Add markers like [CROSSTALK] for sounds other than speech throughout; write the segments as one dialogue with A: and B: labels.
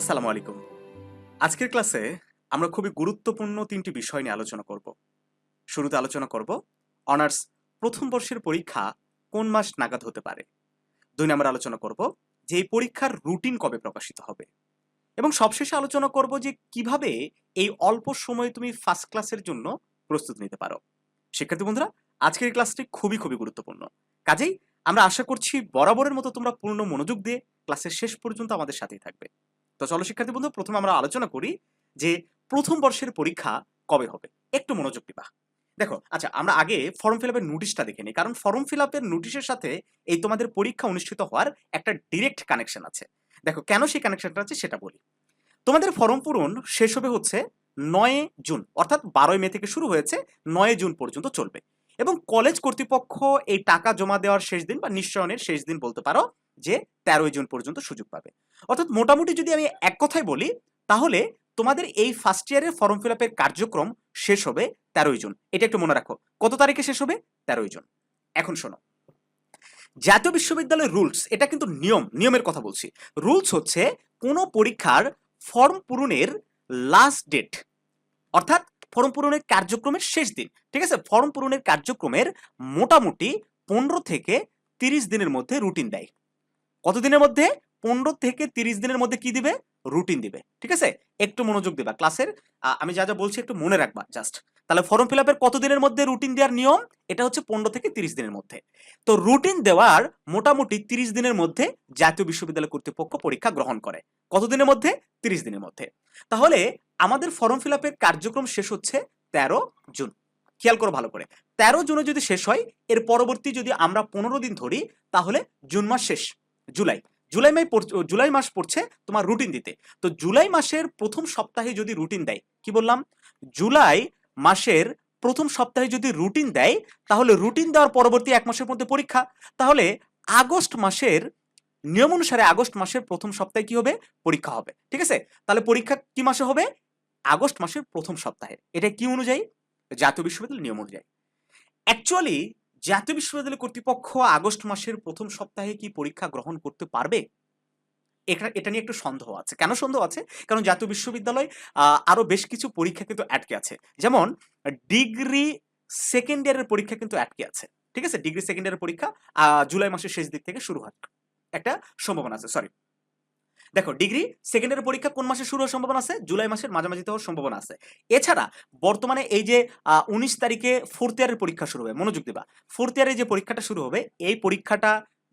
A: আসসালামু আলাইকুম। আজকের ক্লাসে আমরা খুবই গুরুত্বপূর্ণ তিনটি বিষয় নিয়ে আলোচনা করব। শুরুতে আলোচনা করব অনার্স প্রথম বর্ষের পরীক্ষা কোন মাস নাগাদ হতে পারে। দুই নম্বর আলোচনা করব যে এই পরীক্ষার রুটিন কবে প্রকাশিত হবে। এবং সবশেষে আলোচনা করব যে কীভাবে এই অল্প সময়ে তুমি ফার্স্ট ক্লাসের জন্য প্রস্তুত নিতে পারো। শিক্ষার্থী বন্ধুরা, আজকের ক্লাসটি খুবই খুবই গুরুত্বপূর্ণ। কাজেই আমরা আশা করছি বরাবরের মতো তোমরা পূর্ণ মনোযোগ দিয়ে ক্লাসের শেষ পর্যন্ত আমাদের সাথেই থাকবে। তো চলো শিক্ষার্থী বন্ধু, প্রথমে আমরা আলোচনা করি যে প্রথম বর্ষের পরীক্ষা কবে হবে। একটু মনোযোগ দিবা। দেখো আচ্ছা আমরা আগে ফর্ম ফিল আপের নোটিশটা দেখে নিই, কারণ ফর্ম ফিল আপের নোটিশের সাথে এই তোমাদের পরীক্ষা অনুষ্ঠিত হওয়ার একটা ডিরেক্ট কানেকশন আছে। দেখো, কেন সেই কানেকশনটা আছে সেটা বলি। তোমাদের ফর্ম পূরণ শেষ হবে হচ্ছে নয় জুন, অর্থাৎ বারোই মে থেকে শুরু হয়েছে নয় জুন পর্যন্ত চলবে। এবং কলেজ কর্তৃপক্ষ এই টাকা জমা দেওয়ার শেষ দিন বা নিশ্চয়নের শেষ দিন বলতে পারো যে তেরোই জুন পর্যন্ত সুযোগ পাবে। অর্থাৎ মোটামুটি যদি আমি এক কথায় বলি, তাহলে তোমাদের এই ফার্স্ট ইয়ারের ফর্ম ফিল আপের কার্যক্রম শেষ হবে তেরোই জুন। এটা একটু মনে রাখো। কত তারিখে শেষ হবে? তেরোই জুন। এখন শোনো। জাতীয় বিশ্ববিদ্যালয়ের রুলস এটা কিন্তু নিয়ম, নিয়মের কথা বলছি। রুলস হচ্ছে কোনো পরীক্ষার ফর্ম পূরণের লাস্ট ডেট অর্থাৎ ফর্ম পূরণের কার্যক্রমের শেষ দিন। ঠিক আছে? ফর্ম পূরণের কার্যক্রমের মোটামুটি পনেরো থেকে তিরিশ দিনের মধ্যে রুটিন দেয়। কতদিনের মধ্যে? পনেরো থেকে তিরিশ দিনের মধ্যে কি দিবে? রুটিন দিবে। ঠিক আছে? একটু মনোযোগ দিবা। ক্লাসের আমি যা যা বলছি একটু মনে রাখবা জাস্ট তাহলে ফর্ম ফিল আপের কত দিনের মধ্যে রুটিন দেওয়ার নিয়ম? এটা হচ্ছে পনেরো থেকে তিরিশ দিনের মধ্যে। তো রুটিন দেওয়ার মোটামুটি তিরিশ দিনের মধ্যে জাতীয় বিশ্ববিদ্যালয় কর্তৃপক্ষ পরীক্ষা গ্রহণ করে। কত দিনের মধ্যে? তিরিশ দিনের মধ্যে। তাহলে আমাদের ফর্ম ফিল আপের কার্যক্রম শেষ হচ্ছে তেরো জুন। খেয়াল করো ভালো করে। তেরো জুনে যদি শেষ হয়, এর পরবর্তী যদি আমরা পনেরো দিন ধরি, তাহলে জুন মাস শেষ। জুলাই। জুলাই মাস জুলাই মাস পড়ছে তোমার রুটিন দিতে। তো জুলাই মাসের প্রথম সপ্তাহে যদি রুটিন দেয়, কি বললাম? জুলাই মাসের প্রথম সপ্তাহে যদি রুটিন দেয়, তাহলে রুটিন দেওয়ার পরবর্তী এক মাসের মধ্যে পরীক্ষা। তাহলে আগস্ট মাসের নিয়ম অনুসারে আগস্ট মাসের প্রথম সপ্তাহে কি হবে? পরীক্ষা হবে। ঠিক আছে? তাহলে পরীক্ষা কি মাসে হবে? আগস্ট মাসের প্রথম সপ্তাহে। এটা কি অনুযায়ী? জাতীয় বিশ্ববিদ্যালয় নিয়ম অনুযায়ী। অ্যাকচুয়ালি জাতীয় বিশ্ববিদ্যালয় কর্তৃপক্ষ আগস্ট মাসের প্রথম সপ্তাহে কি পরীক্ষা গ্রহণ করতে পারবে? এটা এটা নিয়ে একটু সন্দেহ আছে। কেন সন্দেহ আছে? কারণ জাতীয় বিশ্ববিদ্যালয় আহ, আরও বেশ কিছু পরীক্ষা কিন্তু আটকে আছে। যেমন ডিগ্রি সেকেন্ড ইয়ারের পরীক্ষা কিন্তু আটকে আছে। ঠিক আছে? ডিগ্রি সেকেন্ড ইয়ারের পরীক্ষা জুলাই মাসের শেষ দিক থেকে শুরু হয়। একটা সম্ভাবনা আছে সরি। দেখো ডিগ্রি সেকেন্ড পরীক্ষা কোন মাসে শুরু হওয়ার সম্ভাবনা আছে? জুলাই মাসের মাঝামাঝিতে হওয়ার সম্ভাবনা আছে। এছাড়া বর্তমানে এই যে উনিশ তারিখে ফোর্থ ইয়ারের পরীক্ষা শুরু হবে, মনোযোগ দেবা। ফোর্থ ইয়ারে যে পরীক্ষাটা শুরু হবে, এই পরীক্ষাটা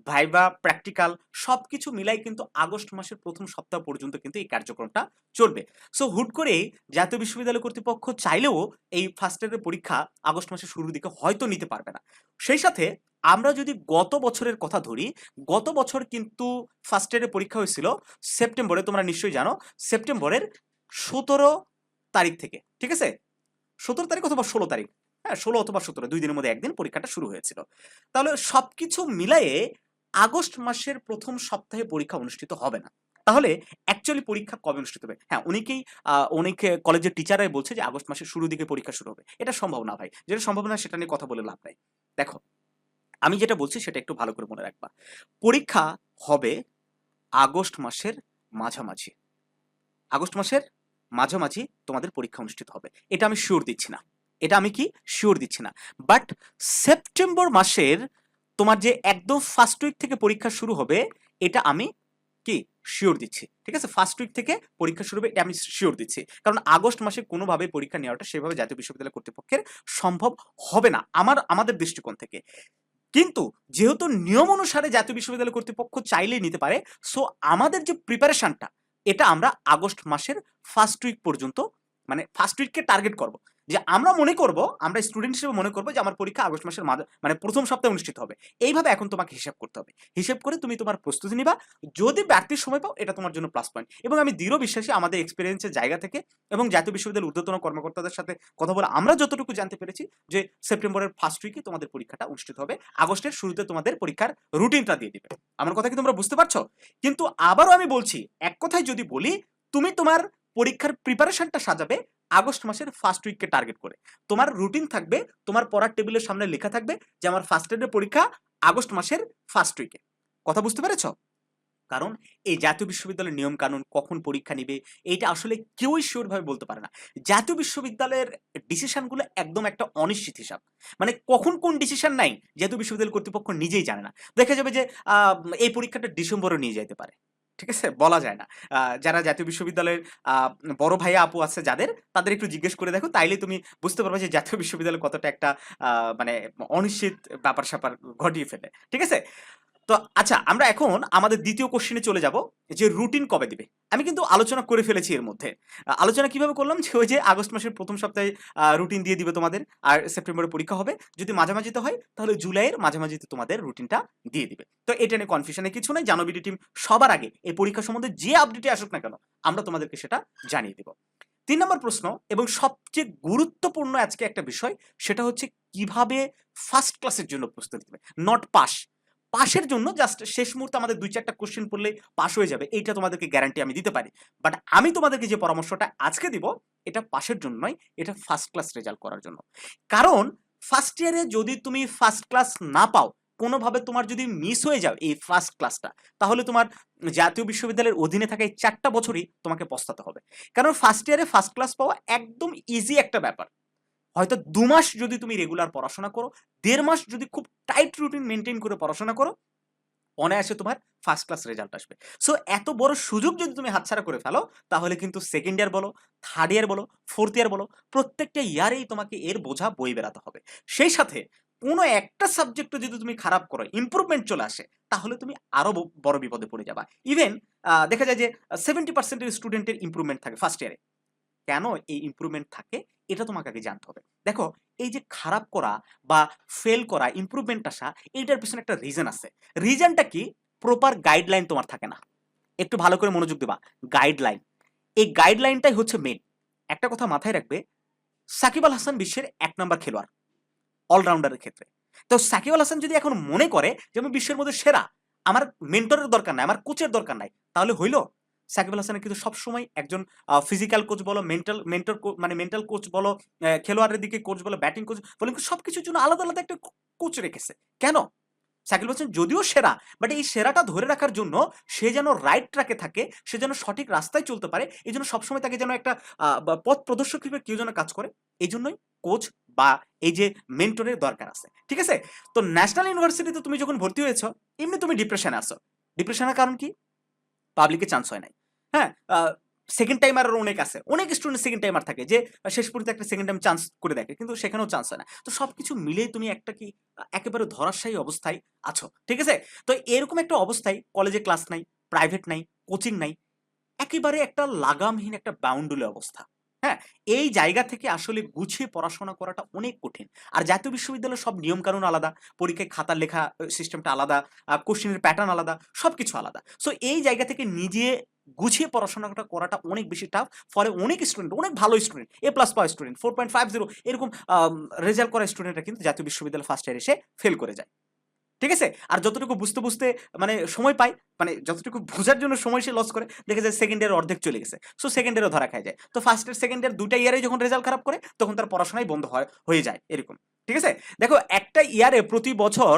A: ভাইবা প্র্যাকটিক্যাল সবকিছু মিলাই কিন্তু আগস্ট মাসের প্রথম সপ্তাহ পর্যন্ত কিন্তু এই কার্যক্রমটা চলবে। সো হুট করেই জাতীয় বিশ্ববিদ্যালয় কর্তৃপক্ষ চাইলেও এই ফার্স্ট ইয়ারের পরীক্ষা আগস্ট মাসের শুরুর দিকে হয়তো নিতে পারবে না। সেই সাথে আমরা যদি গত বছরের কথা ধরি, গত বছর কিন্তু ফার্স্ট ইয়ারের পরীক্ষা হয়েছিল সেপ্টেম্বরে, তোমরা নিশ্চয়ই জানো, সেপ্টেম্বরের সতেরো তারিখ থেকে, ঠিক আছে? সতেরো তারিখ অথবা ষোলো তারিখ হ্যাঁ ষোলো অথবা সতেরো, দুই দিনের মধ্যে একদিন পরীক্ষাটা শুরু হয়েছিল। তাহলে সবকিছু মিলায়ে আগস্ট মাসের প্রথম সপ্তাহে পরীক্ষা অনুষ্ঠিত হবে না। তাহলে অ্যাকচুয়ালি পরীক্ষা কবে অনুষ্ঠিত হবে? হ্যাঁ অনেকেই অনেকে কলেজের টিচাররাই বলছে যে আগস্ট মাসের শুরু দিকে পরীক্ষা শুরু হবে। এটা সম্ভব না ভাই। যেটা সম্ভব না সেটা নিয়ে কথা বলে লাভ নাই। দেখো, আমি যেটা বলছি সেটা একটু ভালো করে মনে রাখবা। পরীক্ষা হবে আগস্ট মাসের মাঝামাঝি। আগস্ট মাসের মাঝামাঝি তোমাদের পরীক্ষা অনুষ্ঠিত হবে। এটা আমি শিওর দিচ্ছি না। এটা আমি কি? শিওর দিচ্ছি না। বাট সেপ্টেম্বর মাসের তোমার যে একদম ফার্স্ট উইক থেকে পরীক্ষা শুরু হবে, এটা আমি কি? শিওর দিচ্ছি। ঠিক আছে? ফার্স্ট উইক থেকে পরীক্ষা শুরু হবে, এটা আমি শিওর দিচ্ছি। কারণ আগস্ট মাসে কোনোভাবে পরীক্ষা নেওয়াটা সেভাবে জাতীয় বিশ্ববিদ্যালয় কর্তৃপক্ষের সম্ভব হবে না, আমার, আমাদের দৃষ্টিকোণ থেকে। কিন্তু যেহেতু নিয়ম অনুসারে জাতীয় বিশ্ববিদ্যালয় কর্তৃপক্ষ চাইলেই নিতে পারে সো আমাদের যে প্রিপারেশনটা এটা আমরা আগস্ট মাসের ফার্স্ট উইক পর্যন্ত মানে ফার্স্ট উইককে টার্গেট করব। যে আমরা মনে করব, আমরা স্টুডেন্ট হিসেবে মনে করব যে আমার পরীক্ষা আগস্ট মাসের মানে প্রথম সপ্তাহে অনুষ্ঠিত হবে। এইভাবে এখন তোমাকে হিসাব করতে হবে। হিসাব করে তুমি তোমার প্রস্তুতি নিবা। যদি ব্যক্তির সময় পাও, এটা তোমার জন্য প্লাস পয়েন্ট এবং আমি দৃঢ় বিশ্বাসী আমাদের এক্সপিরিয়েন্সের জায়গা থেকে এবং জাতীয় বিশ্ববিদ্যালয়ের ঊর্ধ্বতন কর্মকর্তাদের সাথে কথা বলে আমরা যতটুকু জানতে পেরেছি যে সেপ্টেম্বরের ফার্স্ট উইকে তোমাদের পরীক্ষাটা অনুষ্ঠিত হবে। আগস্টের শুরুতে তোমাদের পরীক্ষার রুটিনটা দিয়ে দিবে। আমার কথা কি তোমরা বুঝতে পারছ? কিন্তু আবারও আমি বলছি, এক কথায় যদি বলি, তুমি তোমার পরীক্ষার প্রিপারেশনটা সাজাবে আগস্ট মাসের ফার্স্ট উইককে টার্গেট করে। তোমার রুটিন থাকবে, তোমার পড়ার টেবিলের সামনে লেখা থাকবে যে আমার ফার্স্ট ইয়ারের পরীক্ষা আগস্ট মাসের ফার্স্ট উইকে কথা বুঝতে পেরেছ? কারণ এই জাতীয় বিশ্ববিদ্যালয়ের নিয়ম কানুন কখন পরীক্ষা নিবে, এইটা আসলে কেউই শিওরভাবে বলতে পারে না। জাতীয় বিশ্ববিদ্যালয়ের ডিসিশনগুলো একদম একটা অনিশ্চিত হিসাব। মানে কখন কোন ডিসিশন নাই, জাতীয় বিশ্ববিদ্যালয় কর্তৃপক্ষ নিজেই জানে না। দেখা যাবে যে এই পরীক্ষাটা ডিসেম্বরে নিয়ে যেতে পারে। ঠিক আছে? বলা যায় না। যারা জাতীয় বিশ্ববিদ্যালয়ের বড় ভাইয়া আপু আছে যাদের, তাদের একটু জিজ্ঞেস করে দেখো, তাইলে তুমি বুঝতে পারবে যে জাতীয় বিশ্ববিদ্যালয় কতটা একটা মানে অনিশ্চিত ব্যাপার স্যাপার ঘটিয়ে ফেলে। ঠিক আছে? তো আচ্ছা আমরা এখন আমাদের দ্বিতীয় কোশ্চেনে চলে যাব, যে রুটিন কবে দিবে? আমি কিন্তু আলোচনা করে ফেলেছি এর মধ্যে। আলোচনা কীভাবে করলাম? যে ওই যে আগস্ট মাসের প্রথম সপ্তাহে রুটিন দিয়ে দিবে তোমাদের, আর সেপ্টেম্বরে পরীক্ষা হবে। যদি মাঝামাঝিতে হয়, তাহলে জুলাইয়ের মাঝামাঝিতে তোমাদের রুটিনটা দিয়ে দিবে। তো এটা নিয়ে কনফিউশনে কিছু নেই। জানবিডি টিম সবার আগে এই পরীক্ষা সম্বন্ধে যে আপডেটে আসুক না কেন, আমরা তোমাদেরকে সেটা জানিয়ে দেব। তিন নম্বর প্রশ্ন, এবং সবচেয়ে গুরুত্বপূর্ণ আজকে একটা বিষয়, সেটা হচ্ছে কীভাবে ফার্স্ট ক্লাসের জন্য প্রস্তুতি নেবে? নট পাস পাশের জন্য জাস্ট শেষ মুহূর্তে আমাদের দুই চারটা কোশ্চেন পড়লে পাশ হয়ে যাবে, এইটা তোমাদেরকে গ্যারান্টি আমি দিতে পারি। বাট আমি তোমাদেরকে যে পরামর্শটা আজকে দিব, এটা পাশের জন্য নয়, এটা ফার্স্ট ক্লাস রেজাল্ট করার জন্য। কারণ ফার্স্ট ইয়ারে যদি তুমি ফার্স্ট ক্লাস না পাও, কোনোভাবে তোমার যদি মিস হয়ে যাও এই ফার্স্ট ক্লাসটা তাহলে তোমার জাতীয় বিশ্ববিদ্যালয়ের অধীনে থাকা এই চারটা বছরই তোমাকে পস্তাতে হবে। কারণ ফার্স্ট ইয়ারে ফার্স্ট ক্লাস পাওয়া একদম ইজি একটা ব্যাপার। হয়তো দু মাস যদি তুমি রেগুলার পড়াশোনা করো, দেড় মাস যদি খুব টাইট রুটিন মেনটেন করে পড়াশোনা করো, অনায়াসে তোমার ফার্স্ট ক্লাস রেজাল্ট আসবে। সো এত বড় সুযোগ যদি তুমি হাতছাড়া করে ফেলো, তাহলে কিন্তু সেকেন্ড ইয়ার বলো থার্ড ইয়ার বলো ফোর্থ ইয়ার বলো, প্রত্যেকটা ইয়ারেই তোমাকে এর বোঝা বই বেড়াতে হবে। সেই সাথে কোনো একটা সাবজেক্টে যদি তুমি খারাপ করো ইম্প্রুভমেন্ট চলে আসে, তাহলে তুমি আরও ব- বড় বিপদে পড়ে যাবা। ইভেন দেখা যায় যে সেভেন্টি পার্সেন্টের স্টুডেন্টের ইম্প্রুভমেন্ট থাকে ফার্স্ট ইয়ারে কেন এই ইম্প্রুভমেন্ট থাকে, এটা তোমাকে আগে জানতে হবে। দেখো, এই যে খারাপ করা বা ফেল করা ইম্প্রুভমেন্ট আসা, এইটার পিছনে একটা রিজন আছে। রিজনটা কি? প্রপার গাইডলাইন তোমার থাকে না। একটু ভালো করে মনোযোগ দেবা। গাইডলাইন এই গাইডলাইনটাই হচ্ছে মেন একটা কথা মাথায় রাখবে, সাকিব আল হাসান বিশ্বের এক নম্বর খেলোয়াড় অলরাউন্ডারের ক্ষেত্রে। তো সাকিব আল হাসান যদি এখন মনে করে যে আমি বিশ্বের মধ্যে সেরা, আমার মেন্টরের দরকার নাই, আমার কোচের দরকার নাই, তাহলে হইল সাকিব আল হাসানের কিন্তু সবসময় একজন ফিজিক্যাল কোচ বলো মেন্টাল মেন্টর মানে মেন্টাল কোচ বলো খেলোয়াড়ের দিকে কোচ বলো ব্যাটিং কোচ বলো সব কিছুর জন্য আলাদা আলাদা একটা কোচ রেখেছে। কেন? সাকিব হাসান যদিও সেরা বাট এই সেরাটা ধরে রাখার জন্য সে যেন রাইট ট্র্যাকে থাকে, সে যেন সঠিক রাস্তায় চলতে পারে, এই জন্য সবসময় তাকে যেন একটা পথ প্রদর্শক হিসেবে কেউ যেন কাজ করে, এই জন্যই কোচ বা, এই যে মেন্টরের দরকার আছে। ঠিক আছে? তো ন্যাশনাল ইউনিভার্সিটিতে তুমি যখন ভর্তি হয়েছো, এমনি তুমি ডিপ্রেশনে আসো ডিপ্রেশনের কারণ কি? পাবলিকে চান্স হয় নাই। হ্যাঁ সেকেন্ড টাইমার অনেক আছে। অনেক স্টুডেন্ট সেকেন্ড টাইমার থাকে যে শেষ পর্যন্ত একটা সেকেন্ড টাইম চান্স করে দেখে, কিন্তু সেখানেও চান্স হয় না। তো সব কিছু মিলেই তুমি একটা কি একেবারে ধরাশায়ী অবস্থায় আছো, ঠিক আছে? তো এরকম একটা অবস্থায় কলেজে ক্লাস নাই প্রাইভেট নাই কোচিং নাই, একেবারে একটা লাগামহীন একটা বাউন্ডুলে অবস্থা। হ্যাঁ এই জায়গা থেকে আসলে গুছিয়ে পড়াশোনা করাটা অনেক কঠিন। আর জাতীয় বিশ্ববিদ্যালয়ের সব নিয়মকানুন আলাদা, পরীক্ষায় খাতার লেখা সিস্টেমটা আলাদা কোশ্চেনের প্যাটার্ন আলাদা সব কিছু আলাদা। সো এই জায়গা থেকে নিজে গুছিয়ে পড়াশোনাটা করাটা অনেক বেশি টাফ ফলে অনেক স্টুডেন্ট অনেক ভালো স্টুডেন্ট এ প্লাস পাওয়া student four point five zero এরকম রেজাল্ট করা স্টুডেন্টরা কিন্তু জাতীয় বিশ্ববিদ্যালয় ফার্স্ট ইয়ার এসে ফেল করে যায়। ঠিক আছে? আর যতটুকু বুঝতে বুঝতে মানে সময় পায় মানে যতটুকু বোঝার জন্য সময় সে লস করে, দেখে যায় সেকেন্ড ইয়ার অর্ধেক চলে গেছে। সো সেকেন্ড ইয়ারও ধরা খায় যায়। তো ফার্স্ট ইয়ার সেকেন্ড ইয়ার দুটা ইয়ারে যখন রেজাল্ট খারাপ করে, তখন তার পড়াশোনাই বন্ধ হয়, হয়ে যায় এরকম। ঠিক আছে? দেখো, একটা ইয়ারে প্রতি বছর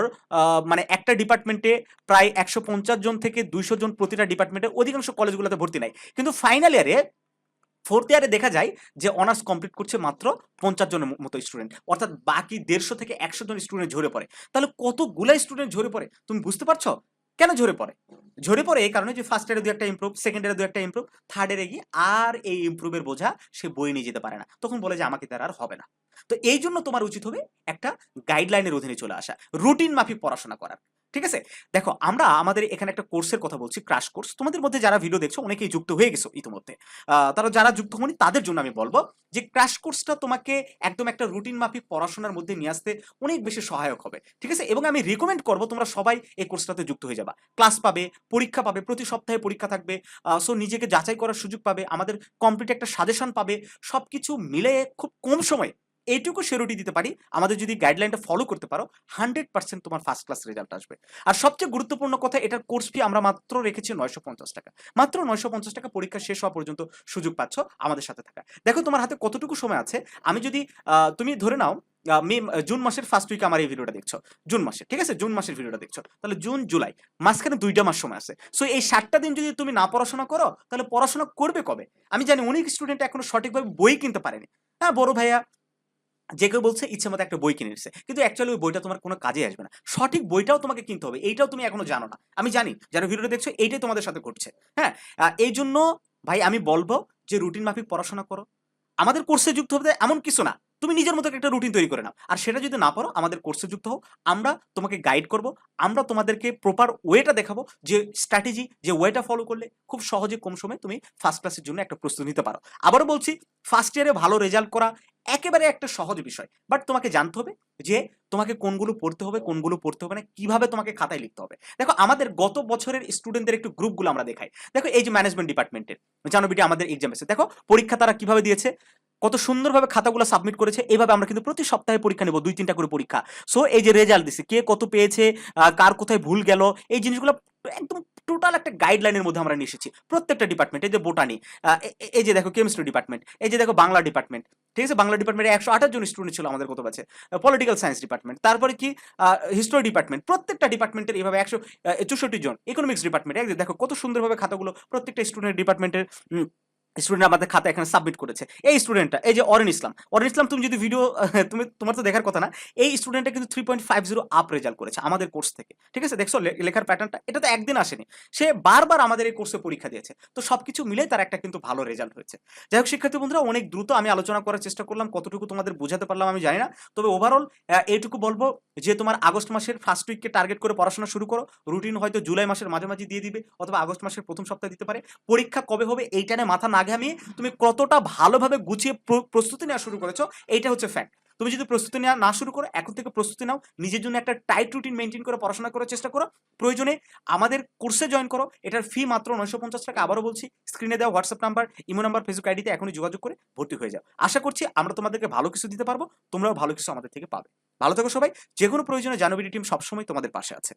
A: মানে একটা ডিপার্টমেন্টে প্রায় একশো পঞ্চাশ জন থেকে দুইশো জন প্রতিটা ডিপার্টমেন্টে অধিকাংশ কলেজগুলোতে ভর্তি নাই। কিন্তু ফাইনাল ইয়ারে ফোর্থ ইয়ারে দেখা যায় যে অনার্স কমপ্লিট করছে মাত্র পঞ্চাশ জনের মতো স্টুডেন্ট অর্থাৎ বাকি দেড়শো থেকে একশো জন স্টুডেন্ট ঝরে পড়ে। তাহলে কতগুলা স্টুডেন্ট ঝরে পড়ে? তুমি বুঝতে পারছ? কেন ঝরে পড়ে? ঝরে পড়ে এই কারণে যে ফার্স্ট ইয়ারে দু একটা ইমপ্রুভ সেকেন্ড ইয়ারে দু একটা ইমপ্রুভ থার্ড ইয়ারে গিয়ে আর এই ইমপ্রুভের বোঝা সে বই নিয়ে যেতে পারে না। তখন বলে যে আমাকে তার আর হবে না। তো এই জন্য তোমার উচিত হবে একটা গাইডলাইনের অধীনে চলে আসা। রুটিন মাফিক পড়াশোনা করার। ঠিক আছে? দেখো, আমরা আমাদের এখানে একটা কোর্সের কথা বলছি ক্রাশ কোর্স তোমাদের মধ্যে যারা ভিডিও দেখছ, অনেকেই যুক্ত হয়ে গেছো ইতিমধ্যে। তারা যারা যুক্ত হনি তাদের জন্য আমি বলব যে ক্রাশ কোর্সটা তোমাকে একদম একটা রুটিন মাফিক পড়াশোনার মধ্যে নিয়ে আসতে অনেক বেশি সহায়ক হবে। ঠিক আছে? এবং আমি রিকমেন্ড করব তোমরা সবাই এই কোর্সটাতে যুক্ত হয়ে যাবা। ক্লাস পাবে, পরীক্ষা পাবে, প্রতি সপ্তাহে পরীক্ষা থাকবে। সো নিজেকে যাচাই করার সুযোগ পাবে, আমাদের কমপ্লিট একটা সাজেশন পাবে। সবকিছু মিলে খুব কম সময়ে এইটুকু শিওরিটি দিতে পারি। আমাদের যদি গাইডলাইনটা ফলো করতে পারো হান্ড্রেড পার্সেন্ট তোমার ফার্স্ট ক্লাস রেজাল্ট আসবে। আর সবচেয়ে গুরুত্বপূর্ণ কথা, এটার কোর্স ফি আমরা মাত্র রেখেছি নয়শো পঞ্চাশ টাকা। মাত্র নয়শো পঞ্চাশ টাকা পরীক্ষা শেষ হওয়া পর্যন্ত সুযোগ পাচ্ছ আমাদের সাথে থাকা দেখো, তোমার হাতে কতটুকু সময় আছে? আমি যদি তুমি ধরে নাও মে জুন মাসের ফার্স্ট উইকে আমার এই ভিডিওটা দেখছ। জুন মাসে ঠিক আছে? জুন মাসের ভিডিওটা দেখছ। তাহলে জুন, জুলাই, মাঝখানে দুইটা মাস সময় আছে। সো এই সাতটা দিন যদি তুমি না পড়াশোনা করো, তাহলে পড়াশোনা করবে কবে? আমি জানি অনেক স্টুডেন্ট এখনও সঠিকভাবে বই কিনতে পারেনি। হ্যাঁ বড় ভাইয়া যে কেউ বলছে ইচ্ছে মতো একটা বই কিনে নিচ্ছে। কিন্তু অ্যাকচুয়ালি ওই বইটা তোমার কোনো কাজে আসবে না। সঠিক বইটাও তোমাকে কিনতে হবে। এইটাও তুমি এখনও জানো না। আমি জানি, যারা ভিডিওটা দেখছ, এইটাই তোমাদের সাথে ঘটছে। হ্যাঁ? এই জন্য ভাই, আমি বলব যে রুটিন মাফিক পড়াশোনা করো। আমাদের কোর্সে যুক্ত হবে এমন কিছু না। তুমি নিজের মতো একটা রুটিন তৈরি করে নাও। আর সেটা যদি না পারো, আমাদের কোর্সে যুক্ত হও। আমরা তোমাকে গাইড করব। আমরা তোমাদেরকে প্রপার ওয়েটা দেখাবো যে স্ট্র্যাটেজি যে ওয়েটা ফলো করলে খুব সহজে কম সময়ে তুমি ফার্স্ট ক্লাসের জন্য একটা প্রস্তুতি নিতে পারো। আবারও বলছি ফার্স্ট ইয়ারে ভালো রেজাল্ট করা একেবারে একটা সহজ বিষয়। বাট তোমাকে জানতে হবে যে তোমাকে কোনগুলো পড়তে হবে, কোনগুলো পড়তে হবে না, কীভাবে তোমাকে খাতায় লিখতে হবে। দেখো, আমাদের গত বছরের স্টুডেন্টদের একটু গ্রুপগুলো আমরা দেখাই। দেখো, এই যে ম্যানেজমেন্ট ডিপার্টমেন্টের জানোবিটি আমাদের এক্সাম এসে দেখো, পরীক্ষা তারা কীভাবে দিয়েছে? কত সুন্দরভাবে খাতাগুলো সাবমিট করেছে। এইভাবে আমরা কিন্তু প্রতি সপ্তাহে পরীক্ষা নেব, দুই তিনটা করে পরীক্ষা। সো এই যে রেজাল্ট দিছে, কে কত পেয়েছে কার কোথায় ভুল গেল, এই জিনিসগুলো একদম টোটাল একটা গাইডলাইনের মধ্যে আমরা নিয়ে এসেছি। প্রত্যেকটা ডিপার্টমেন্ট এই যে বোটানি এই যে দেখো কেমিস্ট্রি ডিপার্টমেন্ট এই যে দেখো বাংলা ডিপার্টমেন্ট ঠিক আছে? বাংলা ডিপার্টমেন্টে একশো আঠাশ জন স্টুডেন্ট ছিল আমাদের কত আছে পলিটিক্যাল সায়েন্স ডিপার্টমেন্ট তারপরে কি? হিস্ট্রি ডিপার্টমেন্ট প্রত্যেকটা ডিপার্টমেন্টের এইভাবে একশো চৌষট্টি জন ইকোনমিক্স ডিপার্টমেন্ট দেখো কত সুন্দরভাবে খাতাগুলো প্রত্যেকটা স্টুডেন্ট ডিপার্টমেন্টের স্টুডেন্ট আমাদের খাতা এখানে সাবমিট করেছে। এই স্টুডেন্টটা এই যে অরেন ইসলাম অরেন ইসলাম তুমি যদি ভিডিও [LAUGHS] তুমি, তোমার তো দেখার কথা না, এই স্টুডেন্টটা কিন্তু three point five zero up result করেছে আমাদের কোর্স থেকে। ঠিক আছে? দেখছ লেখার প্যাটার্নটা এটা তো একদিন আসেনি। সে বারবার আমাদের এই কোর্সে পরীক্ষা দিয়েছে। তো সবকিছু মিলে তার একটা কিন্তু ভালো রেজাল্ট হয়েছে। যাই হোক, শিক্ষার্থী বন্ধুরা, অনেক দ্রুত আমি আলোচনা করার চেষ্টা করলাম। কতটুকু তোমাদের বোঝাতে পারলাম আমি জানি না। তবে ওভারঅল এইটুকু বলব যে তোমার আগস্ট মাসের ফার্স্ট উইককে টার্গেট করে পড়াশোনা শুরু করো। রুটিন হয়তো জুলাই মাসের মাঝামাঝি দিয়ে দিবে, অথবা আগস্ট মাসের প্রথম সপ্তাহে দিতে পারে। পরীক্ষা কবে হবে, এইটা নিয়ে মাথা না ঘামিয়ে তুমি কতটা ভালোভাবে গুছিয়ে প্রস্তুতি নেওয়া শুরু করেছ, এইটা হচ্ছে ফ্যাক্ট তুমি যদি প্রস্তুতি নেওয়া না শুরু করো, এখন থেকে প্রস্তুতি নাও, নিজের জন্য একটা টাইট রুটিন মেনটেন করে পড়াশোনা করার চেষ্টা করো। প্রয়োজনে আমাদের কোর্সে জয়েন করো, এটার ফি মাত্র নয়শো পঞ্চাশ টাকা, আবারও বলছি স্ক্রিনে দেওয়া WhatsApp number imo number Facebook আইডিতে এখনই যোগাযোগ করে ভর্তি হয়ে যাও। আশা করছি আমরা তোমাদেরকে ভালো কিছু দিতে পারব, তোমরাও ভালো কিছু আমাদের থেকে পাবে। ভালো থাকো সবাই যে কোনো প্রয়োজনে জানবিডি টিম সবসময় তোমাদের পাশে আছে।